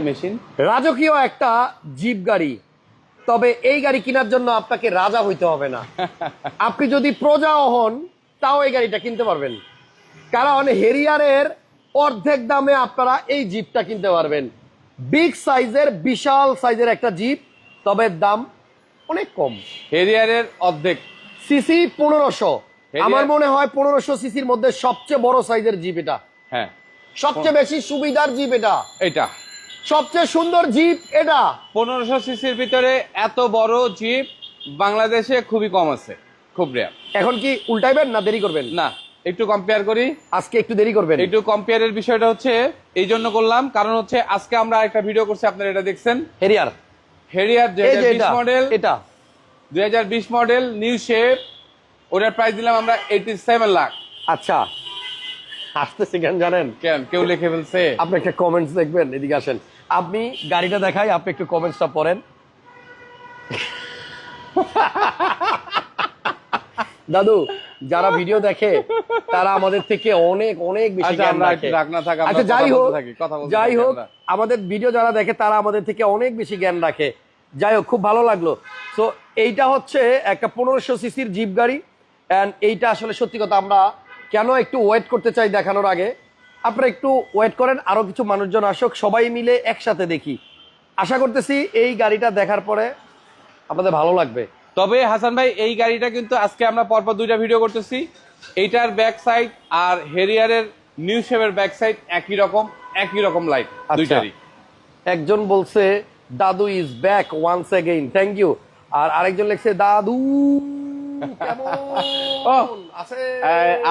Machine. রাজকীয় একটা zip গাড়ি। তবে এই গাড়ি কেনার জন্য আপনাকে রাজা হইতে হবে না। আপনি যদি প্রজাও হন তাও এই গাড়িটা কিনতে পারবেন। কারণ হেরিয়ারের অর্ধেক দামে আপনারা এই জিপটা কিনতে পারবেন। বিগ সাইজের বিশাল সাইজের একটা জিপ তবে দাম অনেক কম। হেরিয়ারের অর্ধেক। সিসি পনেরোশো। আমার মনে হয় পনেরোশো সিসির মধ্যে সবচেয়ে বড় সাইজের জিপ এটা। হ্যাঁ। সবচেয়ে বেশি সুবিধার জিপ এটা। এটা সবচেয়ে সুন্দর জিপ এটা। পনেরোশো সিসির ভিতরে এত বড় জিপ বাংলাদেশে খুবই কম আছে খুব রেয়ার এখন কি উল্টাইবেন না দেরি করবেন? না একটু কম্পেয়ার করি। আজকে একটু দেরি করবেন। একটু কম্পেয়ারের বিষয়টা হচ্ছে এই জন্য করলাম কারণ হচ্ছে আজকে আমরা একটা ভিডিও করছি আপনারা এটা দেখছেন। হেরিয়ার হেরিয়ার মডেল এটা দুই হাজার বিশ মডেল নিউ শেপ ওটার প্রাইস দিলাম আমরা এইটি সেভেন লাখ আচ্ছা। আসতেছি কেন জানেন? কেন? কেউ লিখে ফেলছে। আপনি একটা কমেন্টস দেখবেন এদিকে আসেন। আপনি গাড়িটা দেখাই আপনি একটু কমেন্টসটা পড়েন। দাদু যারা ভিডিও দেখে তারা আমাদের থেকে অনেক অনেক বেশি আচ্ছা, জ্ঞান রাখে। আচ্ছা যাই হোক যাই হোক আমাদের ভিডিও যারা দেখে তারা আমাদের থেকে অনেক বেশি জ্ঞান রাখে। যাই হোক খুব ভালো লাগল। তো এইটা হচ্ছে একটা পনেরোশো সিসির জিপ গাড়ি অ্যান্ড এইটা আসলে সত্যি কথা আমরা কেন একটু ওয়েট করতে চাই দেখানোর আগে? আপনারা একটু ওয়েট করেন আরও কিছু মানুষজন আসুক সবাই মিলে একসাথে দেখি। আশা করতেছি এই গাড়িটা দেখার পরে আপনাদের ভালো লাগবে। তবে হাসান ভাই এই গাড়িটা কিন্তু আজকে আমরা পরপর দুইটা ভিডিও করতেছি। এইটার ব্যাক সাইড আর হেরিয়ারের নিউ শেপের ব্যাক সাইড একই রকম একই রকম লাইট আচ্ছা। দুইটারই। একজন বলছে দাদু is back once again thank you আর আরেকজন লিখছে দাদু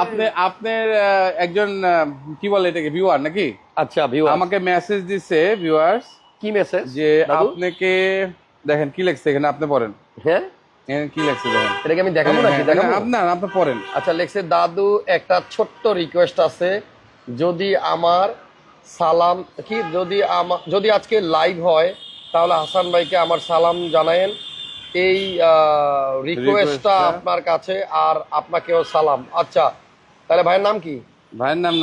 আপনি আপনার একজন কি বলে এটাকে ভিউয়ার নাকি? আচ্ছা ভিউ আমাকে মেসেজ দিছে ভিউয়ার্স কি মেসেজ যে আপনাকে দেখেন কি লেখছে এখানে আপনি পড়েন। হ্যাঁ? কি লেখছে দেখেন। এটাকে আমি দেখাবো নাকি? হ্যাঁ, দেখাবো? আপনার আপনি পড়েন। আচ্ছা লেখছে দাদু একটা ছোট্ট রিকোয়েস্ট আছে। যদি আমার সালাম কি? যদি আমার যদি আজকে লাইভ হয় তাহলে হাসান ভাইকে আমার সালাম জানায়েন। এই রিকোয়েস্টটা। আপনার কাছে আর আপনাকেও সালাম। আচ্ছা তাহলে ভাইয়ের নাম কি? ভাইয়ের নাম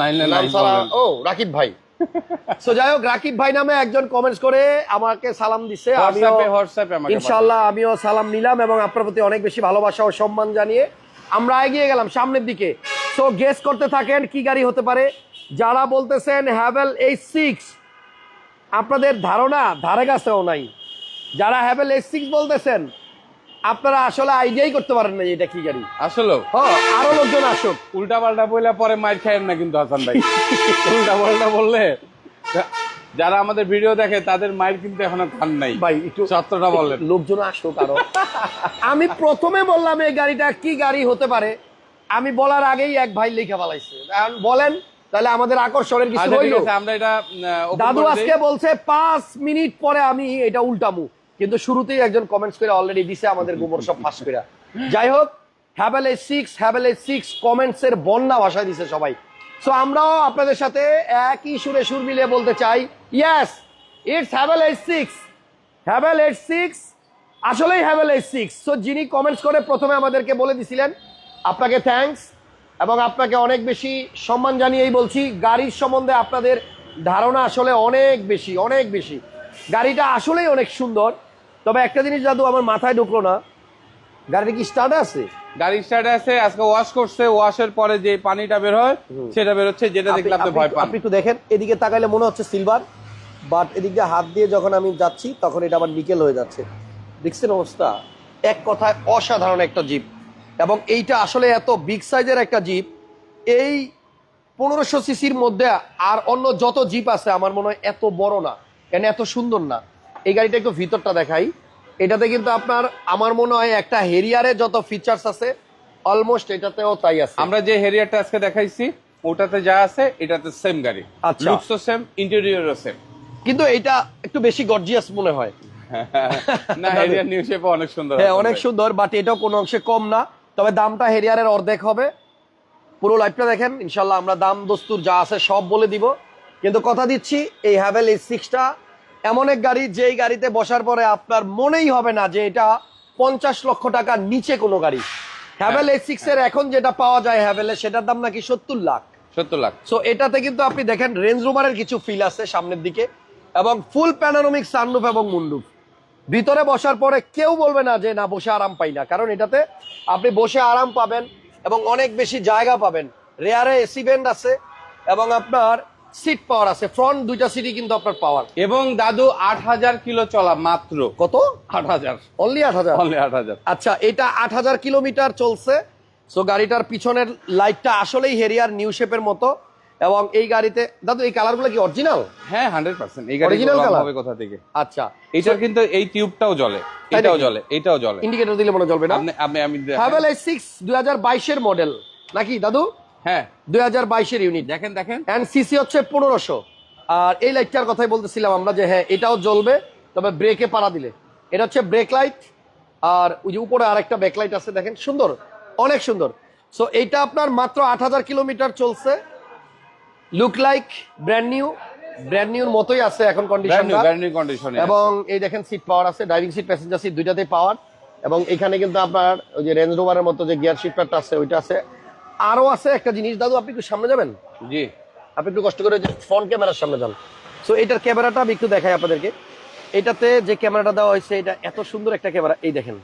ও রাকিব ভাই। সো যাই হোক রাকিব ভাই নামে একজন কমেন্টস করে আমাকে সালাম দিছে। আমিও ইনশাল্লাহ আমিও সালাম নিলাম এবং আপনার প্রতি অনেক বেশি ভালোবাসা ও সম্মান জানিয়ে আমরা এগিয়ে গেলাম সামনের দিকে। সো গেস করতে থাকেন কি গাড়ি হতে পারে। যারা বলতেছেন হ্যাভেল এইচ সিক্স আপনাদের ধারণা ধারে কাছেও নাই। যারা হ্যাভেল এস সিক্স বলতেছেন আপনারা আসলে আইডিয়াই করতে পারেন না এটা কি গাড়ি। আসলে? আরও লোকজন আসুক। উল্টা পাল্টা বললে পরে মাইর খায়েন না কিন্তু হাসান ভাই। উল্টা পাল্টা বললে যারা আমাদের ভিডিও দেখে তাদের মাইর কিন্তু এখনও খান নাই। ভাই একটু সত্যটা বললেন লোকজন আসুক আরও। আমি প্রথমে বললাম এই গাড়িটা কি গাড়ি হতে পারে। আমি বলার আগেই এক ভাই লেখা এখন বলেন তাহলে আমাদের আকর্ষণের কিছু আচ্ছা হইল। আমরা এটা দাদু আজকে বলছে পাঁচ মিনিট পরে আমি এটা উল্টামু। কিন্তু শুরুতেই একজন কমেন্টস করে অলরেডি দিছে আমাদের গোবর সব ফাঁস করে। যাই হোক Haval A six Haval A six comments এর বন্যা ভাষায় দিছে সবাই। সো আমরাও আপনাদের সাথে একই সুরে সুর মিলিয়ে বলতে চাই। Yes it's Haval A six Haval eight six আসলেই হ্যাভেল এইট সিক্স সো যিনি কমেন্টস করে প্রথমে আমাদেরকে বলে দিছিলেন, আপনাকে থ্যাঙ্কস এবং আপনাকে অনেক বেশি সম্মান জানিয়েই বলছি, গাড়ির সম্বন্ধে আপনাদের ধারণা আসলে অনেক বেশি অনেক বেশি। গাড়িটা আসলেই অনেক সুন্দর। তবে একটা জিনিস দাদু আমার মাথায় ঢুকলো না। গাড়িটা কি স্টার্ট আছে? গাড়ি স্টার্টে আছে আজকে ওয়াশ করছে ওয়াশের পরে যে পানিটা বের হয় সেটা বের হচ্ছে যেটা দেখলে আপনি ভয় পান। আপনি একটু দেখেন এদিকে তাকাইলে মনে হচ্ছে সিলভার বাট এদিক দিয়ে হাত দিয়ে যখন আমি যাচ্ছি তখন এটা আবার নিকেল হয়ে যাচ্ছে। দেখছেন অবস্থা? এক কথায় অসাধারণ একটা জিপ এবং এইটা আসলে এত বিগ সাইজের একটা জিপ এই পনেরোশো সিসির মধ্যে আর অন্য যত জিপ আছে আমার মনে হয় এত বড় না কেন এত সুন্দর না। এই গাড়িটা একটু ভিতরটা দেখাই। এটাতে কিন্তু আপনার আমার মনে হয় একটা হেরিয়ারে যত ফিচার্স আছে অলমোস্ট এটাতেও তাই আছে। আমরা যে হেরিয়ারটা আজকে দেখাইছি ওটাতে যা আছে এটাতে সেম গাড়ি। আচ্ছা। লুকসও সেম ইন্টেরিয়রও সেম কিন্তু এইটা একটু বেশি গর্জিয়াস মনে হয়। না হেরিয়ার নিউ শেপে অনেক সুন্দর হ্যাঁ অনেক সুন্দর বাট এটাও কোনো অংশে কম না। তবে দামটা হেরিয়ারের অর্ধেক হবে। পুরো লাইফটা দেখেন ইনশাল্লাহ আমরা দাম দস্তুর যা আছে সব বলে দিব। কিন্তু কথা দিচ্ছি এই হ্যাভেল এই সিক্সটা এমন এক গাড়ি যেই গাড়িতে বসার পরে আপনার মনেই হবে না যে এটা পঞ্চাশ লক্ষ টাকার নিচে কোনো গাড়ি। হ্যাভেল এই সিক্স এর এখন যেটা পাওয়া যায় হ্যাভেলে সেটার দাম নাকি সত্তর লাখ। সত্তর লাখ। সো এটাতে কিন্তু আপনি দেখেন রেঞ্জ রোভারের কিছু ফিল আছে সামনের দিকে এবং ফুল প্যানোরামিক সানরুফ এবং মুন্ডুফ ভিতরে বসার পরে কেউ বলবে না যে না বসে আরাম পাই না। কারণ এটাতে আপনি বসে আরাম পাবেন এবং অনেক বেশি জায়গা পাবেন। রেয়ারে এসি ভেন্ট আছে এবং আপনার সিট পাওয়ার আছে। ফ্রন্ট দুইটা সিটই কিন্তু আপনার পাওয়ার এবং দাদু আট হাজার কিলো চলা মাত্র। কত? আট হাজার। অনলি আট হাজার? অনলি আট হাজার। আচ্ছা এটা আট হাজার কিলোমিটার চলছে। সো গাড়িটার পিছনের লাইটটা আসলেই হেরিয়ার নিউ শেপের মতো। এবং এই গাড়িতে দাদু এই কালারগুলো কি অরিজিনাল হ্যাঁ হান্ড্রেড পার্সেন্ট এই গাড়ি হবে কোথা থেকে? আচ্ছা। এইটার কিন্তু এই টিউবটাও জ্বলে। এটাও? জ্বলে এটাও জ্বলে। ইন্ডিকেটর দিলে মনে চলবে না? আপনি আমি দেখেন। হ্যাভেল এস সিক্স দুই হাজার বাইশের মডেল নাকি দাদু? হ্যাঁ দুই হাজার বাইশের ইউনিট দেখেন দেখেন। অ্যান্ড সিসি হচ্ছে পনেরোশো। আর এই লাইটটার কথাই বলতেছিলাম আমরা যে হ্যাঁ এটাও জ্বলবে তবে ব্রেকে পাড়া দিলে। এটা হচ্ছে ব্রেক লাইট আর ওই যে উপরে আরেকটা আছে দেখেন সুন্দর অনেক সুন্দর। সো এইটা আপনার মাত্র আট হাজার কিলোমিটার চলছে। Look like brand new brand নিউর মতোই আছে এখন কন্ডিশনে এবং এই দেখেন সিট পাওয়ার আছে ড্রাইভিং সিট প্যাসেঞ্জার সিট দুইটাতেই পাওয়ার এবং এখানে কিন্তু আপনার ওই যে রেঞ্জ রোভারের মতো যে গিয়ার শিফটারটা আছে ওইটা আছে। আরও আছে একটা জিনিস। দাদু আপনি একটু সামনে যাবেন? জি। আপনি একটু কষ্ট করে ফ্রন্ট ক্যামেরার সামনে যান। সো এটার ক্যামেরাটা আমি একটু দেখাই আপনাদেরকে। এটাতে যে ক্যামেরাটা দেওয়া হয়েছে এটা এত সুন্দর একটা ক্যামেরা। এই দেখেন।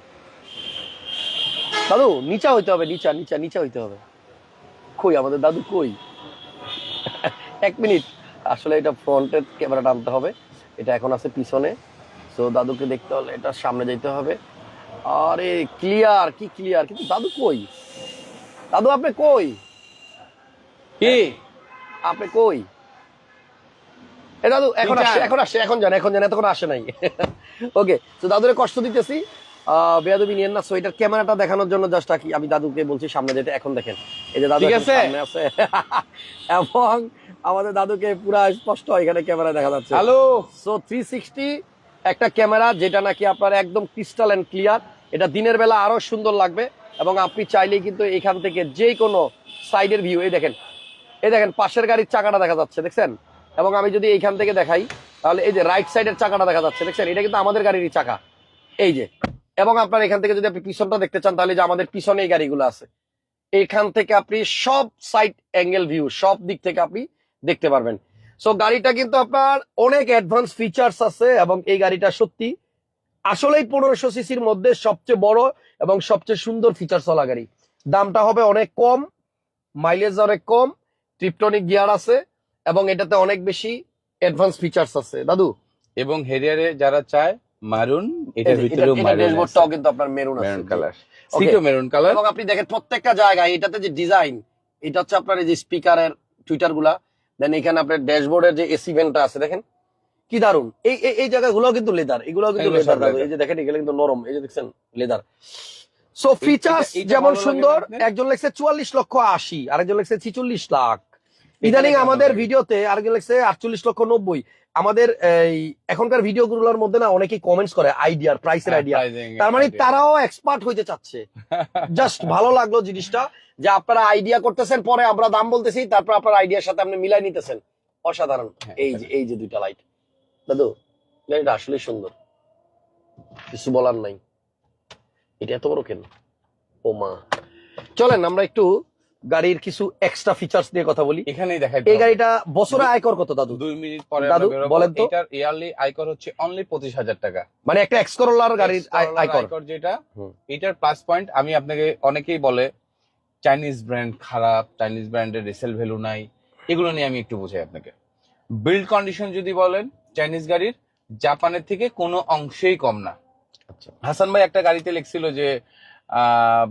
দাদু নিচা হইতে হবে নিচা নিচা নিচা হইতে হবে। কই আমাদের দাদু কই? এক মিনিট। আসলে এটা ফ্রন্টের ক্যামেরাটা আনতে হবে। এটা এখন আছে পিছনে। সো দাদুকে দেখতে হলে এটা সামনে যেতে হবে। আরে ক্লিয়ার কি ক্লিয়ার কিন্তু দাদু কই? দাদু আপনি কই? কি? আপনি কই? এ দাদু এখন। আসছে এখন আসছে এখন জান এখন জান এতক্ষণ আসে নাই। ওকে তো দাদুরে কষ্ট দিতেছি। বেয়াদবি নিয়েন না সো এটার ক্যামেরাটা দেখানোর জন্য জাস্ট কি আমি দাদুকে বলছি সামনে যেতে এখন দেখেন। এই যে দাদু? সামনে আছে। এবং আমাদের দাদুকে পুরো স্পষ্ট এখানে ক্যামেরা দেখা যাচ্ছে। হ্যালো সো থ্রি একটা ক্যামেরা যেটা নাকি আপনার একদম ক্রিস্টাল অ্যান্ড ক্লিয়ার এটা দিনের বেলা আরও সুন্দর লাগবে এবং আপনি চাইলেই কিন্তু এখান থেকে যে কোনো সাইডের ভিউ এই দেখেন এই দেখেন, পাশের গাড়ির চাকাটা দেখা যাচ্ছে, দেখছেন? এবং আমি যদি এইখান থেকে দেখাই, তাহলে এই যে রাইট সাইডের চাকাটা দেখা যাচ্ছে, দেখছেন? এটা কিন্তু আমাদের গাড়িরই চাকা, এই যে। এবং আপনার এখান থেকে যদি আপনি পিছনটা দেখতে চান, তাহলে যে আমাদের পিছনে এই গাড়িগুলো আছে। এখান থেকে আপনি সব সাইড অ্যাঙ্গেল ভিউ সব দিক থেকে আপনি দেখতে পারবেন। সো গাড়িটা কিন্তু আপনার অনেক অ্যাডভান্স ফিচার্স আছে এবং এই গাড়িটা সত্যি আসলেই পনেরোশো সিসির মধ্যে সবচেয়ে বড় এবং সবচেয়ে সুন্দর ফিচার্স ওলা গাড়ি দামটা হবে অনেক কম মাইলেজ অনেক কম ট্রিপটনিক গিয়ার আছে এবং এটাতে অনেক বেশি অ্যাডভান্স ফিচার্স আছে। দাদু? এবং হেরিয়ারে যারা চায় মারুন এটার ড্যাশবোর্ডটাও কিন্তু আপনার মেরুন আছে। Maroon colour. সিটও মেরুন কালার এবং আপনি দেখেন প্রত্যেকটা জায়গায় এটাতে যে ডিজাইন এটা হচ্ছে আপনার এই যে স্পিকারের টুইটারগুলা। দেন এখানে আপনার ড্যাশবোর্ডের যে এসি ভেন্টটা আছে দেখেন। কি দারুণ এই এই- জায়গাগুলো কিন্তু লেদার এগুলো কিন্তু লেদার। এই যে দেখেন এগুলো কিন্তু নরম এই যে দেখছেন লেদার সো ফিচার্স যেমন সুন্দর একজন লেখছে চুয়াল্লিশ লক্ষ আশি আরেকজন লেখছে ছিচল্লিশ লাখ। ইদানিং আমাদের ভিডিওতে আরেকজন লেখছে আটচল্লিশ লক্ষ নব্বই। আমাদের এই এখনকার ভিডিও গুলোর মধ্যে না অনেকেই কমেন্টস করে আইডিয়ার হ্যাঁ, প্রাইসের আইডিয়া তার মানে তারাও এক্সপার্ট হইতে চাচ্ছে। জাস্ট ভালো লাগল জিনিসটা যে আপনারা আইডিয়া করতেছেন পরে আমরা দাম বলতেছি তারপর আপনার আইডিয়ার সাথে আপনি মিলাই নিতেছেন। অসাধারণ। হ্যাঁ, এই যে এই যে দুইটা লাইট দাদু এটা আসলে সুন্দর। কিছু বলার নাই। এটা এত বড় কেন? ও মা। চলেন আমরা একটু গাড়ির কিছু এক্সট্রা ফিচার্স নিয়ে কথা বলি। এখানেই দেখাই এই গাড়িটা বছরে আয়কর কত দাদু? দুই মিনিট পরে দাদু, বলেন তো। এটার ইয়ারলি আয়কর হচ্ছে অনলি পঁচিশ হাজার টাকা। মানে একটা এক্সকরোলার গাড়ির আয়কর। আয়কর যেটা এটার প্লাস পয়েন্ট আমি আপনাকে অনেকেই বলে চাইনিজ ব্র্যান্ড খারাপ চাইনিজ ব্র্যান্ডের রিসেল ভ্যালু নাই। এগুলো নিয়ে আমি একটু বুঝাই আপনাকে। বিল্ড কন্ডিশন যদি বলেন চাইনিজ গাড়ির জাপানের থেকে কোনো অংশেই কম না। আচ্ছা। হাসান ভাই একটা গাড়িতে লিখছিল যে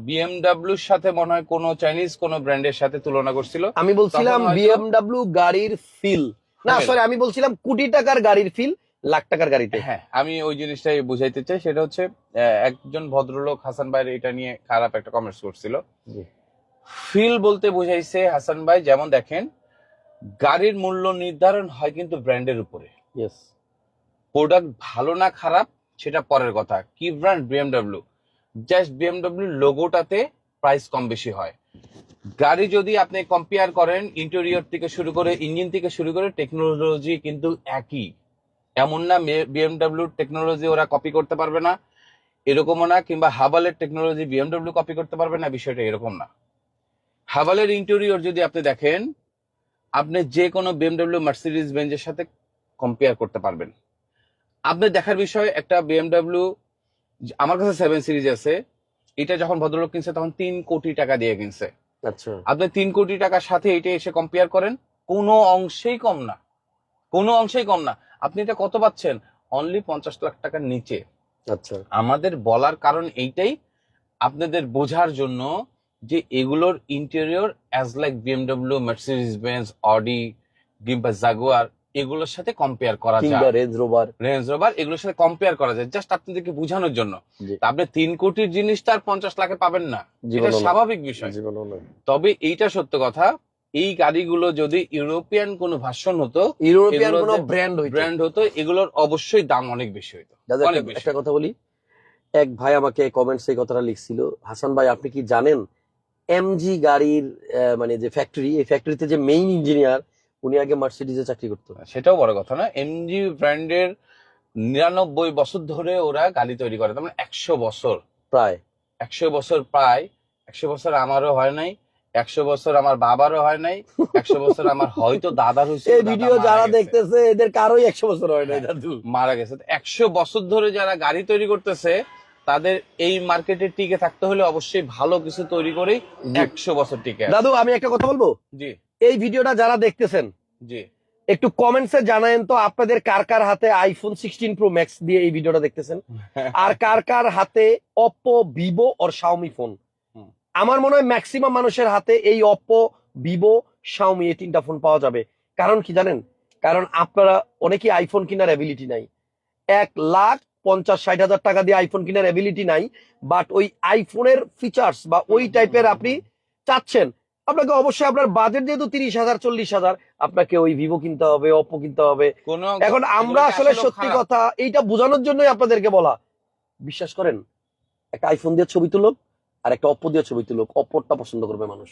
বিএমডাব্লিউর সাথে মনে হয় কোনো চাইনিজ কোনো ব্র্যান্ডের সাথে তুলনা করছিল। আমি বলছিলাম বিএমডাব্লিউ গাড়ির ফিল না হ্যাঁ। সরি আমি বলছিলাম কোটি টাকার গাড়ির ফিল লাখ টাকার গাড়িতে। হ্যাঁ আমি ওই জিনিসটাই বুঝাইতে চাই সেটা হচ্ছে একজন ভদ্রলোক হাসান ভাইয়ের এটা নিয়ে খারাপ একটা কমেন্টস করছিল। ফিল বলতে বুঝাইছে হাসান ভাই যেমন দেখেন গাড়ির মূল্য নির্ধারণ হয় কিন্তু ব্র্যান্ডের উপরে। প্রোডাক্ট ভালো না খারাপ, সেটা পরের কথা। কি ব্র্যান্ড বিএমডাব্লিউ জাস্ট বিএমডাব্লিউ লোগোটাতে প্রাইস কম বেশি হয়। গাড়ি যদি আপনি কম্পেয়ার করেন ইন্টেরিয়র থেকে শুরু করে ইঞ্জিন থেকে শুরু করে টেকনোলজি কিন্তু একই। এমন না বিএমডাব্লিউ টেকনোলজি ওরা কপি করতে পারবে না। এরকমও না, কিংবা হাবালের টেকনোলজি বিএমডাব্লিউ কপি করতে পারবে না, বিষয়টা এরকম না। হাবালের ইন্টেরিয়র যদি আপনি দেখেন, আপনি যে কোনো বিএমডাব্লিউ মার্সিডিজ বেঞ্জের সাথে কম্পেয়ার করতে পারবেন। আপনি দেখার বিষয় একটা বিএমডাব্লিউ আমার কাছে সেভেন সিরিজ আছে। এটা যখন ভদ্রলোক কিনছে তখন তিন কোটি টাকা দিয়ে কিনছে। আচ্ছা। আপনি তিন কোটি টাকার সাথে এটা এসে কম্পেয়ার করেন কোনো অংশেই কম না। কোনো অংশেই কম না। আপনি এটা কত পাচ্ছেন? অনলি পঞ্চাশ লাখ টাকার নিচে। আচ্ছা। আমাদের বলার কারণ এইটাই আপনাদের বোঝার জন্য যে এগুলোর interior as like BMW Mercedes Benz Audi কিংবা জাগুয়ার এগুলোর সাথে কম্পেয়ার করা যায়। রেঞ্জ রোভার রেঞ্জ রোভার এগুলোর সাথে কম্পেয়ার করা যায়। জাস্ট আপনাদেরকে বোঝানোর জন্য। আপনি তিন কোটির জিনিস তার পঞ্চাশ লাখে পাবেন না। এটা স্বাভাবিক বিষয়। তবে এইটা সত্য কথা এই গাড়িগুলো যদি ইউরোপিয়ান কোনো ভার্সন হতো ইউরোপিয়ান কোনো ব্র্যান্ড হইতো। ব্র্যান্ড হতো এগুলোর অবশ্যই দাম অনেক বেশি হতো অনেক একটা- কথা বলি। এক ভাই আমাকে কমেন্টস এই কথাটা লিখছিল। হাসান ভাই আপনি কি জানেন এমজি গাড়ির মানে যে ফ্যাক্টরি এই ফ্যাক্টরিতে যে মেইন ইঞ্জিনিয়ার উনি আগে মার্সিডিজে চাকরি করতো। সেটাও বড় কথা না। এমজি ব্র্যান্ডের নিরানব্বই বছর ধরে ওরা গাড়ি তৈরি করে। তার মানে একশো বছর। প্রায়। একশো বছর প্রায়। একশো বছর আমারও হয় নাই। একশো বছর আমার বাবারও হয় নাই। একশো বছর আমার হয়তো দাদার হয়েছে এই ভিডিও যারা দেখতেছে এদের কারোই একশো বছর হয় নাই দাদু। মারা গেছে। একশো বছর ধরে যারা গাড়ি তৈরি করতেছে তাদের এই মার্কেটে টিকে থাকতে হলে অবশ্যই ভালো কিছু তৈরি করেই একশো বছর টিকে দাদু আমি একটা কথা বলব? জি। এই ভিডিওটা যারা দেখতেছেন জি। একটু কমেন্টসে জানায়েন তো আপনাদের কার কার হাতে আইফোন সিক্সটিন প্রো ম্যাক্স দিয়ে এই ভিডিওটা দেখতেছেন। আর কার কার হাতে Oppo Vivo or Xiaomi phone আমার মনে হয় ম্যাক্সিমাম মানুষের হাতে এই অপ্পো ভিভো শাওমি এই তিনটা ফোন পাওয়া যাবে। কারণ কি জানেন? কারণ আপনারা অনেকেই আইফোন কেনার অ্যাবিলিটি নাই। এক লাখ পঞ্চাশ ষাট হাজার টাকা দিয়ে আইফোন কেনার অ্যাবিলিটি নাই বাট ওই আইফোনের ফিচার্স বা ওই টাইপের আপনি চাচ্ছেন আপনাকে অবশ্যই আপনার বাজেট যেহেতু তিরিশ হাজার চল্লিশ হাজার আপনাকে ওই ভিভো কিনতে হবে অপ্পো কিনতে হবে। এখন আমরা আসলে সত্যি কথা এইটা বোঝানোর জন্যই আপনাদেরকে বলা। বিশ্বাস করেন একটা আইফোন দিয়ে ছবি তুলুক আর একটা অপ্পো দিয়ে ছবি তুলুক পছন্দ করবে মানুষ।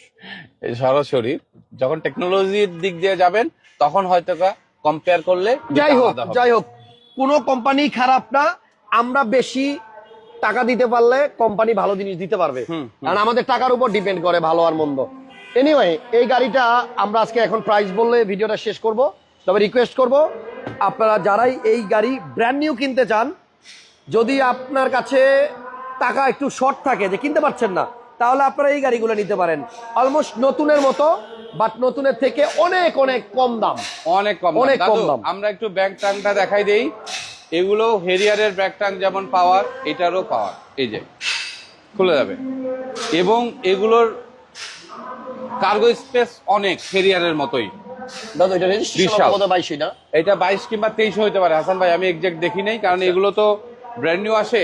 সরাসরি যখন টেকনোলজির দিক দিয়ে যাবেন তখন হয়তো কম্পেয়ার করলে যাই হোক যাই হোক কোনো কোম্পানি খারাপ না আমরা বেশি টাকা দিতে পারলে কোম্পানি ভালো জিনিস দিতে পারবে। কারণ আমাদের টাকার উপর ডিপেন্ড করে ভালো আর মন্দ। এনিওয়ে এই গাড়িটা আমরা আজকে এখন প্রাইস বললে ভিডিওটা শেষ করব। তবে রিকোয়েস্ট করব আপনারা যারাই এই গাড়ি ব্র্যান্ড নিউ কিনতে চান যদি আপনার কাছে টাকা একটু শর্ট থাকে যে কিনতে পারছেন না তাহলে আপনারা এই গাড়িগুলো নিতে পারেন। অলমোস্ট নতুনের মতো বাট নতুনের থেকে অনেক অনেক কম দাম। অনেক কম অনেক। কম দাম। আমরা একটু ব্যাক টাংটা দেখাই দেই। এগুলো হেরিয়ারের ব্যাক টাং যেমন পাওয়ার এটারও পাওয়ার। এই যে খুলে যাবে। এবং এগুলোর কার্গো স্পেস অনেক হেরিয়ারের মতোই। দাদা এটা রেজিস্ট্রেশন কত এটা বাইশ কিংবা তেইশ হতে পারে। হাসান ভাই আমি এক্সাক্ট দেখি নাই কারণ এগুলো তো ব্র্যান্ড নিউ আসে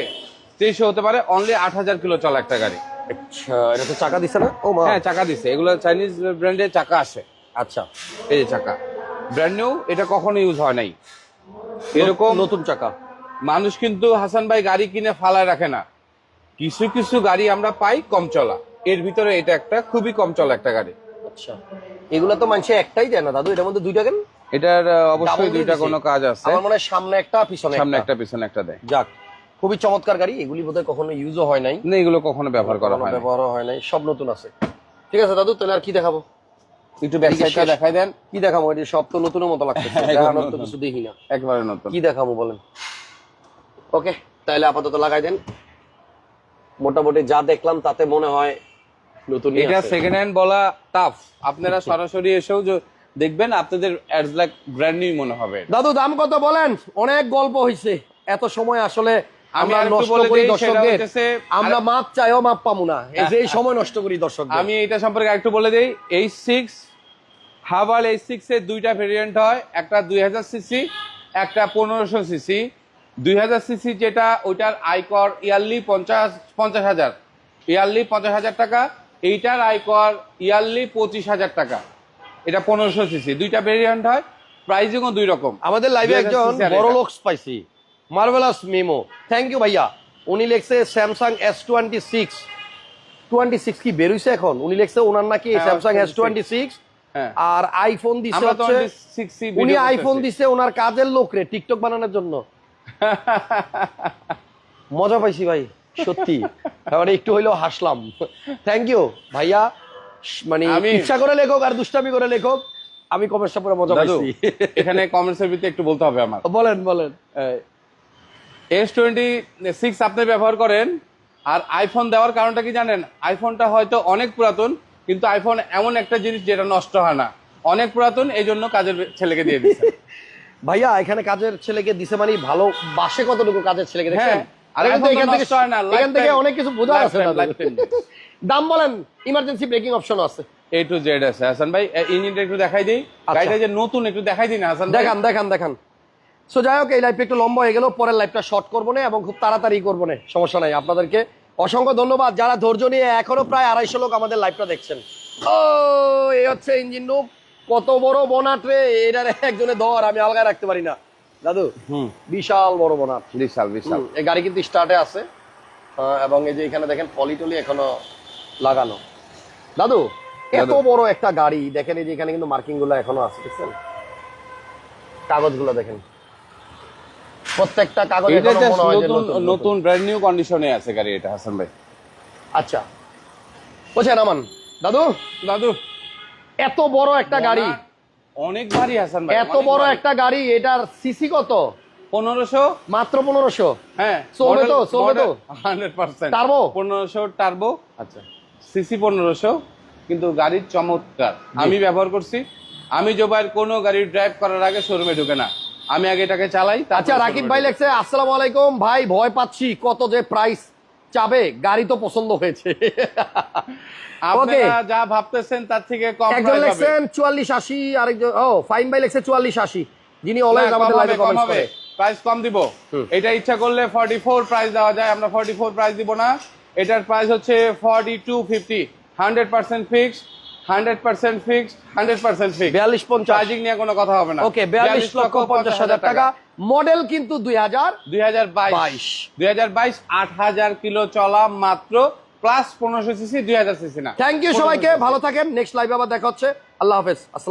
তেইশে হতে পারে অনলি আট হাজার কিলো চলা একটা গাড়ি। আচ্ছা এটা তো চাকা দিছে না? ও মা। হ্যাঁ চাকা দিছে। এগুলো চাইনিজ ব্র্যান্ডের চাকা আসে। আচ্ছা। এই যে চাকা। ব্র্যান্ড নিউ এটা কখনো ইউজ হয় নাই। এরকম নতুন চাকা। মানুষ কিন্তু হাসান ভাই গাড়ি কিনে ফালায় রাখে না। কিছু কিছু গাড়ি আমরা পাই কম চলা। এর ভিতরে এটা একটা খুবই কম চলা একটা গাড়ি। আচ্ছা। এগুলো তো মানুষে একটাই দেয় না দাদু? এটার মধ্যে দুইটা কেন? এটার অবশ্যই দুইটা কোনো কাজ আছে। আমার মনে হয় সামনে একটা পিছনে সামনে একটা। পিছনে একটা দেয়। যাক খুবই চমৎকার গাড়ি এগুলি বোধহয় কখনো ইউজও হয় নাই। না এগুলো কখনো ব্যবহার করা হয় না ব্যবহারও হয় নাই সব নতুন আছে। ঠিক আছে দাদু তাহলে আর কি দেখাবো? একটু ব্যাক সাইডটা দেখাই দেন। কি দেখাবো? এটা সব তো নতুনের মতো লাগছে একদম দেখানোর তো নতুন। কিছু দেখি না। একবারে নতুন। কি দেখাবো বলেন? ওকে তাহলে আপাতত লাগাই দেন। মোটামুটি যা দেখলাম তাতে মনে হয় নতুন এটা সেকেন্ড হ্যান্ড বলা টাফ আপনারা সরাসরি এসেও দেখবেন আপনাদের অ্যাজ লাইক ব্র্যান্ড নিউ মনে হবে। দাদু দাম কত বলেন? অনেক গল্প হইছে। এত সময় আসলে আমি আমরা নষ্ট করি দর্শকদের। আমরা মাপ চাইও মাপ পামু না। এই যে সময় নষ্ট করি দর্শকদের। আমি এটা সম্পর্কে একটু বলে দিই। H six Haval H six এর দুইটা ভেরিয়েন্ট হয়। একটা দুই হাজার সিসি একটা পনেরোশো সিসি। দুই হাজার সিসি যেটা ওইটার আয়কর ইয়ারলি পঞ্চাশ পঞ্চাশ হাজার। ইয়ারলি পঞ্চাশ হাজার টাকা। এইটার আয়কর ইয়ারলি পঁচিশ হাজার টাকা। এটা পনেরোশো সিসি দুইটা ভেরিয়েন্ট হয় প্রাইজিংও দুই রকম। আমাদের লাইভে একজন বড় এটা। লোক পাইছি। মার্ভেলাস মেমো থ্যাংক ইউ ভাইয়া। উনি লেখছে Samsung S twenty six twenty six কি বেরোইছে এখন? উনি লেখছে ওনার নাকি স্যামসাং এস টোয়েন্টি সিক্স হ্যাঁ। আর আইফোন দিছে হচ্ছে উনি আইফোন দিছে ওনার কাজের লোক রে টিকটক বানানোর জন্য। মজা পাইছি ভাই। সত্যি। মানে একটু হইলেও হাসলাম। থ্যাংক ইউ ভাইয়া। মানে ইচ্ছা করে লেখক আর দুষ্টামি করে লেখক আমি কমেন্টসটা পুরো মজা পাইছি। এখানে কমেন্টসের ভিতরে একটু বলতে হবে আমার। বলেন বলেন। এস টোয়েন্টি সিক্স আপনি ব্যবহার করেন আর আইফোন দেওয়ার কারণটা কি জানেন? আইফোনটা হয়তো অনেক পুরাতন কিন্তু আইফোন এমন একটা জিনিস যেটা নষ্ট হয় না। অনেক পুরাতন এই জন্য কাজের ছেলেকে দিয়ে দিচ্ছে ভাইয়া এখানে কাজের ছেলেকে দিছে মানে ভালো বাসে কতটুকু কাজের ছেলেকে দেখছেন? হ্যাঁ, আর এখান থেকে এখান থেকে নষ্ট না, এখান থেকে lifetime- অনেক কিছু বোঝা আছে lifetime, দাম বলেন ইমার্জেন্সি ব্রেকিং অপশন আছে। এ টু জেড আছে। হাসান ভাই ইঞ্জিনটা একটু দেখাই দিই। আচ্ছা। গাড়িটা যে নতুন একটু দেখাই হাসান দেখান দেখান দেখান। সো যাই হোক এই লাইফটা একটু লম্বা হয়ে গেল পরের লাইফটা শর্ট করব না এবং খুব তাড়াতাড়ি করব না সমস্যা নাই আপনাদেরকে। অসংখ্য ধন্যবাদ যারা ধৈর্য নিয়ে এখনও প্রায় আড়াইশো লোক আমাদের লাইভটা দেখছেন। ও এই হচ্ছে ইঞ্জিন কত বড় বনাট রে এটার একজনে ধর আমি আলগায় রাখতে পারি না। দাদু বিশাল বড় বনাট বিশাল বিশাল। এই গাড়ি কিন্তু স্টার্টে আছে এবং এই যে এখানে দেখেন পলিটলি এখনও লাগানো। দাদু এত বড় একটা গাড়ি দেখেন এই যে এখানে কিন্তু মার্কিংগুলো এখনও আছে দেখছেন? কাগজগুলো দেখেন। প্রত্যেকটা কাগজ হয় নতুন ব্র্যান্ড নিউ কন্ডিশনে আছে গাড়ি এটা হাসান ভাই। আচ্ছা। বুঝছেন আমান দাদু? দাদু। এত বড় একটা গাড়ি। অনেক ভারী হাসান ভাই এত বড় একটা গাড়ি এটার সিসি কত? পনেরোশো? মাত্র পনেরোশো? হ্যাঁ চলবে তো, চলবে তো? Hundred percent Turbo? পনেরোশো টার্বো আচ্ছা। সিসি পনেরোশো কিন্তু গাড়ির চমৎকার। আমি ব্যবহার করছি। আমি জোবাইয়ের কোনো গাড়ি ড্রাইভ করার আগে শোরুমে ঢুকে না। আমি আগে এটাকে চালাই আচ্ছা রাকিব ভাই। লেখছে আসসালামু আলাইকুম ভাই ভয় পাচ্ছি কত যে প্রাইস চাবে গাড়ি তো পছন্দ হয়েছে। আপনারা যা ভাবতেছেন তার থেকে কম একজন। চুয়াল্লিশ আশি আরেকজন ও ফাইন ভাই লেখছে চুয়াল্লিশ আশি। যিনি না, অলওয়েজ আমাদের লাইভে কমেন্ট করে। প্রাইস কম দিব। এটা ইচ্ছা করলে 44 প্রাইস দেওয়া যায় আমরা 44 প্রাইস দিব না। এটার প্রাইস হচ্ছে 4250 100% ফিক্সড 100% ফিক্সড 100% ফিক্সড বিয়াল্লিশ পঞ্চাশ। চার্জিং নিয়ে কোনো কথা হবে না। ওকে বিয়াল্লিশ লক্ষ পঞ্চাশ হাজার টাকা। মডেল কিন্তু দুই হাজার 2022 2022 8000 কিলো চলা মাত্র প্লাস পনেরোশো সিসি 2000 সিসি না। থ্যাংক ইউ সবাইকে ভালো থাকেন নেক্সট লাইভে আবার দেখা হচ্ছে। আল্লাহ হাফেজ আসসালাম